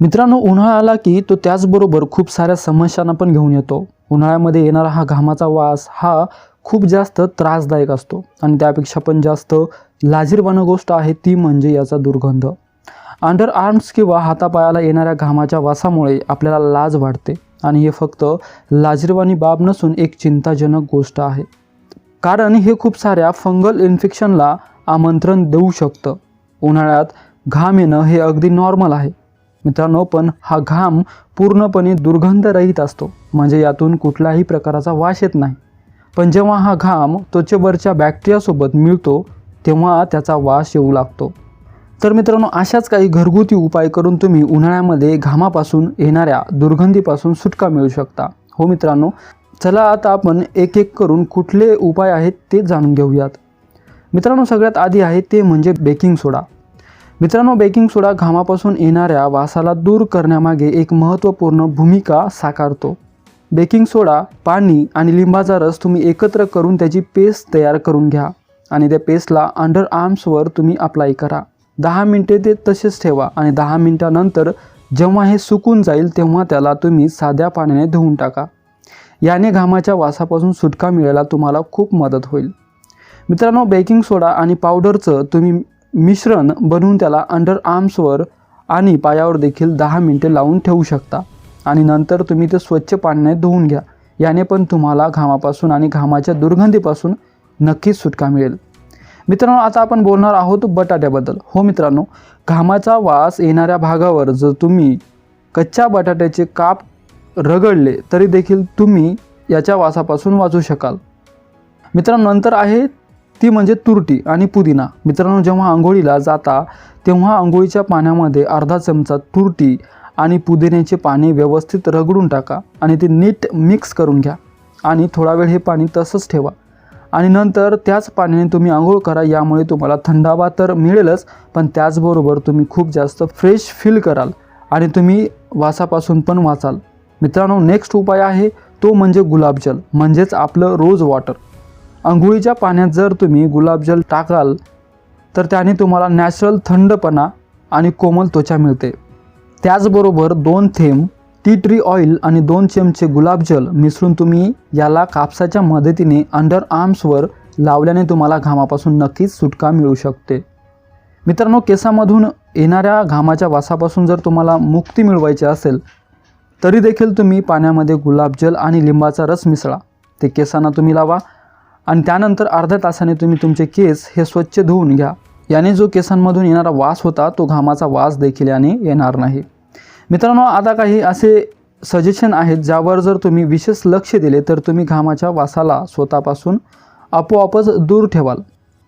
मित्रांनो उन्हाळा आला की तो त्याचबरोबर खूप साऱ्या समस्यांना पण घेऊन येतो. उन्हाळ्यामध्ये येणारा हा घामाचा वास हा खूप जास्त त्रासदायक असतो आणि त्यापेक्षा पण जास्त लाजीरवाणं गोष्ट आहे ती म्हणजे याचा दुर्गंध. अंडर आर्म्स किंवा हातापायाला येणाऱ्या घामाच्या वासामुळे आपल्याला लाज वाढते आणि हे फक्त लाजीरवाणी बाब नसून एक चिंताजनक गोष्ट आहे. कारण हे खूप साऱ्या फंगल इन्फेक्शनला आमंत्रण देऊ शकतं. उन्हाळ्यात घाम येणं हे अगदी नॉर्मल आहे. मित्रांनो पण हा घाम पूर्णपणे दुर्गंधरहित असतो. म्हणजे यातून कुठलाही प्रकाराचा वास येत नाही. पण जेव्हा हा घाम त्वचेवरच्या बॅक्टेरियासोबत मिळतो तेव्हा त्याचा वास येऊ लागतो. तर मित्रांनो अशाच काही घरगुती उपाय करून तुम्ही उन्हाळ्यामध्ये घामापासून येणाऱ्या दुर्गंधीपासून सुटका मिळू शकता. हो मित्रांनो चला आता आपण एक एक करून कुठले उपाय आहेत ते जाणून घेऊयात. मित्रांनो सगळ्यात आधी आहे ते म्हणजे बेकिंग सोडा. मित्रांनो बेकिंग सोडा घामापासून येणाऱ्या वासाला दूर करण्यामागे एक महत्त्वपूर्ण भूमिका साकारतो. बेकिंग सोडा पाणी आणि लिंबाचा रस तुम्ही एकत्र करून त्याची पेस्ट तयार करून घ्या आणि त्या पेस्टला अंडर आर्म्सवर तुम्ही अप्लाय करा. दहा मिनटे ते तसेच ठेवा आणि दहा मिनटानंतर जेव्हा हे सुकून जाईल तेव्हा त्याला तुम्ही साध्या पाण्याने धुवून टाका. याने घामाच्या वासापासून सुटका मिळायला तुम्हाला खूप मदत होईल. मित्रांनो बेकिंग सोडा आणि पावडरचं तुम्ही मिश्रण बनवून त्याला अंडर आर्म्सवर आणि पायावर देखील दहा मिनटे लावून ठेवू शकता. आणि नंतर तुम्ही ते स्वच्छ पाण्याने धुवून घ्या. याने पण तुम्हाला घामापासून आणि घामाच्या दुर्गंधीपासून नक्कीच सुटका मिळेल. मित्रांनो आता आपण बोलणार आहोत बटाट्याबद्दल. हो मित्रांनो घामाचा वास येणाऱ्या भागावर जर तुम्ही कच्च्या बटाट्याचे काप रगडले तरी देखील तुम्ही याच्या वासापासून वाचू शकाल. मित्रांनो नंतर आहे ती म्हणजे तुरटी आणि पुदिना. मित्रांनो जेव्हा आंघोळीला जाता तेव्हा आंघोळीच्या पाण्यामध्ये अर्धा चमचा तुरटी आणि पुदिन्याचे पाणी व्यवस्थित रगडून टाका आणि ते नीट मिक्स करून घ्या. आणि थोडा वेळ हे पाणी तसंच ठेवा. आणि नंतर त्याच पाण्याने तुम्ही आंघोळ करा यामुळे तुम्हाला थंडावा तर मिळेलच पण त्याचबरोबर तुम्ही खूप जास्त फ्रेश फील कराल आणि तुम्ही वासापासून पण वाचाल. मित्रांनो नेक्स्ट उपाय आहे तो म्हणजे गुलाबजल म्हणजेच आपलं रोज वॉटर. आंघोळीच्या पाण्यात जर तुम्ही गुलाबजल टाकाल तर त्याने तुम्हाला नॅचरल थंडपणा आणि कोमल त्वचा मिळते. त्याचबरोबर दोन थेंब टी ट्री ऑइल आणि दोन चमचे गुलाबजल मिसळून तुम्ही याला कापसाच्या मदतीने अंडर आर्म्सवर लावल्याने तुम्हाला घामापासून नक्कीच सुटका मिळू शकते. मित्रांनो केसामधून येणाऱ्या घामाच्या वासापासून जर तुम्हाला मुक्ती मिळवायची असेल तरी देखील तुम्ही पाण्यामध्ये गुलाबजल आणि लिंबाचा रस मिसळा. ते केसांना तुम्ही लावा आणि त्यानंतर अर्ध्या तासाने तुम्ही तुमचे केस हे स्वच्छ धुवून घ्या. याने जो केसांमधून येणारा वास होता तो घामाचा वास देखील याने येणार नाही. मित्रांनो आता काही असे सजेशन आहेत ज्यावर जर तुम्ही विशेष लक्ष दिले तर तुम्ही घामाच्या वासाला स्वतःपासून आपोआपच दूर ठेवाल.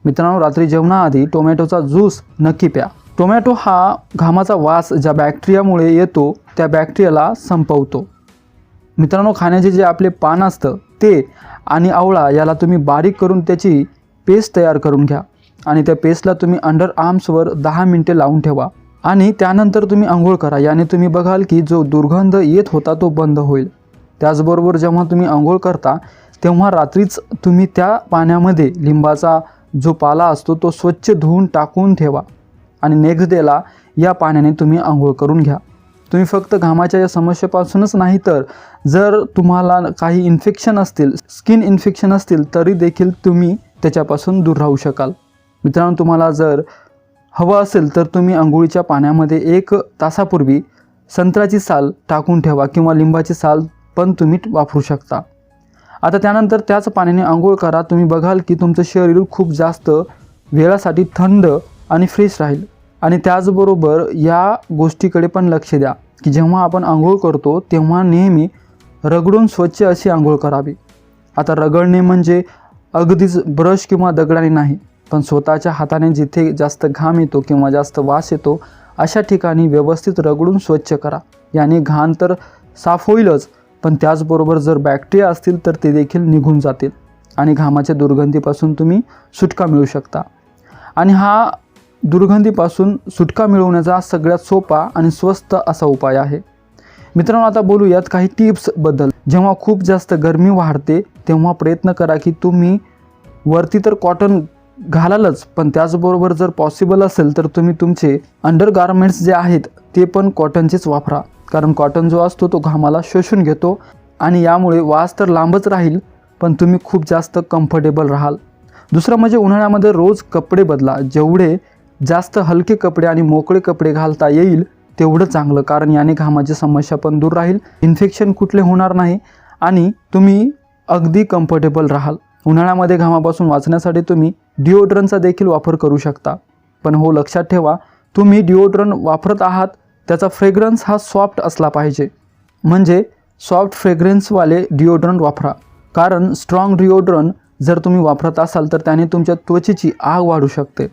मित्रांनो रात्री जेवणाआधी टोमॅटोचा ज्यूस नक्की प्या. टोमॅटो हा घामाचा वास ज्या बॅक्टेरियामुळे येतो त्या बॅक्टेरियाला संपवतो. मित्रांनो खाण्याचे जे आपले पान असतं ते आणि आवळा याला तुम्ही बारीक करून त्याची पेस्ट तयार करून घ्या. आणि त्या पेस्टला तुम्ही अंडर आर्म्सवर दहा मिनटे लावून ठेवा. आणि त्यानंतर तुम्ही आंघोळ करा. याने तुम्ही बघाल की जो दुर्गंध येत होता तो बंद होईल. त्याचबरोबर जेव्हा तुम्ही आंघोळ करता तेव्हा रात्रीच तुम्ही त्या पाण्यामध्ये लिंबाचा जो पाला असतो तो स्वच्छ धुवून टाकून ठेवा. आणि नेक्स्ट डेला या पाण्याने तुम्ही आंघोळ करून घ्या. तुम्ही फक्त घामाच्या या समस्येपासूनच नाही तर जर तुम्हाला काही इन्फेक्शन असतील स्किन इन्फेक्शन असतील तरी देखील तुम्ही त्याच्यापासून दूर राहू शकाल. मित्रांनो तुम्हाला जर हवं असेल तर तुम्ही आंघोळीच्या पाण्यामध्ये एक तासापूर्वी संत्र्याची साल टाकून ठेवा किंवा लिंबाची साल पण तुम्ही वापरू शकता. आता त्यानंतर त्याच पाण्याने आंघोळ करा. तुम्ही बघाल की तुमचं शरीर खूप जास्त वेळासाठी थंड आणि फ्रेश राहील. आणि त्याचबरोबर या गोष्टीकडे पण लक्ष द्या की जेव्हा आपण आंघोळ करतो तेव्हा नेहमी रगडून स्वच्छ अशी आंघोळ करावी. आता रगडणे म्हणजे अगदीच ब्रश किंवा दगडाने नाही पण स्वतःच्या हाताने जिथे जास्त घाम येतो किंवा जास्त वास येतो अशा ठिकाणी व्यवस्थित रगडून स्वच्छ करा. याने घाण तर साफ होईलच पण त्याचबरोबर जर बॅक्टेरिया असतील तर ते देखील निघून जातील आणि घामाच्या दुर्गंधीपासून तुम्ही सुटका मिळू शकता. आणि हा दुर्गंधीपासून सुटका मिळवण्याचा सगळ्यात सोपा आणि स्वस्त असा उपाय आहे. मित्रांनो आता बोलूयात काही टिप्सबद्दल जेव्हा खूप जास्त गरमी वाढते तेव्हा प्रयत्न करा की तुम्ही वरती तर कॉटन घालालच पण त्याचबरोबर जर पॉसिबल असेल तर तुम्ही तुमचे अंडर गार्मेंट्स जे आहेत ते पण कॉटनचेच वापरा. कारण कॉटन जो असतो तो घामाला शोषून घेतो आणि यामुळे वास तर लांबच राहील पण तुम्ही खूप जास्त कम्फर्टेबल राहाल. दुसरं म्हणजे उन्हाळ्यामध्ये रोज कपडे बदला. जेवढे जास्त हलके कपडे आणि मोकळे कपडे घालता येईल तेवढं चांगलं कारण याने घामाची समस्या पण दूर राहील. इन्फेक्शन कुठले होणार नाही आणि तुम्ही अगदी कम्फर्टेबल राहाल. उन्हाळ्यामध्ये घामापासून वाचण्यासाठी तुम्ही डिओड्रनचा देखील वापर करू शकता. पण हो लक्षात ठेवा तुम्ही डिओड्रन वापरत आहात त्याचा फ्रेग्रन्स हा सॉफ्ट असला पाहिजे. म्हणजे सॉफ्ट फ्रेग्रन्सवाले डिओड्रंट वापरा. कारण स्ट्रॉंग डिओड्रन जर तुम्ही वापरत असाल तर त्याने तुमच्या त्वचेची आग वाढू शकते.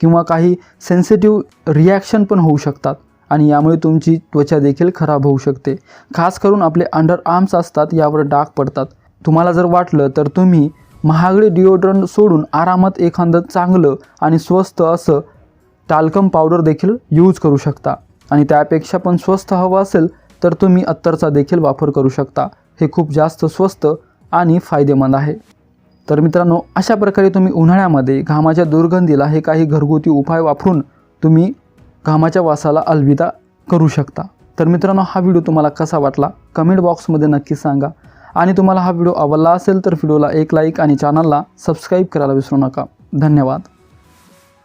किंवा काही सेन्सिटिव्ह रिॲक्शन पण होऊ शकतात. आणि यामुळे तुमची त्वचा देखील खराब होऊ शकते. खास करून आपले अंडर आर्म्स असतात यावर डाग पडतात. तुम्हाला जर वाटलं तर तुम्ही महागडे डिओड्रंट सोडून आरामात एखादं चांगलं आणि स्वस्त असं टाल्कम पावडर देखील यूज करू शकता. आणि त्यापेक्षा पण स्वस्त हवं असेल तर तुम्ही अत्तरचा देखील वापर करू शकता. हे खूप जास्त स्वस्त आणि फायदेमंद आहे. तर मित्रांनो अशा प्रकारे तुम्ही उन्हाळ्यामध्ये घामाच्या दुर्गंधीला हे काही घरगुती उपाय वापरून तुम्ही घामाच्या वासाला अलविदा करू शकता. तर मित्रांनो हा व्हिडिओ तुम्हाला कसा वाटला? कमेंट बॉक्समध्ये नक्की सांगा. आणि तुम्हाला हा व्हिडिओ आवडला असेल तर व्हिडिओला एक लाईक आणि चॅनलला सबस्क्राईब करायला विसरू नका. धन्यवाद.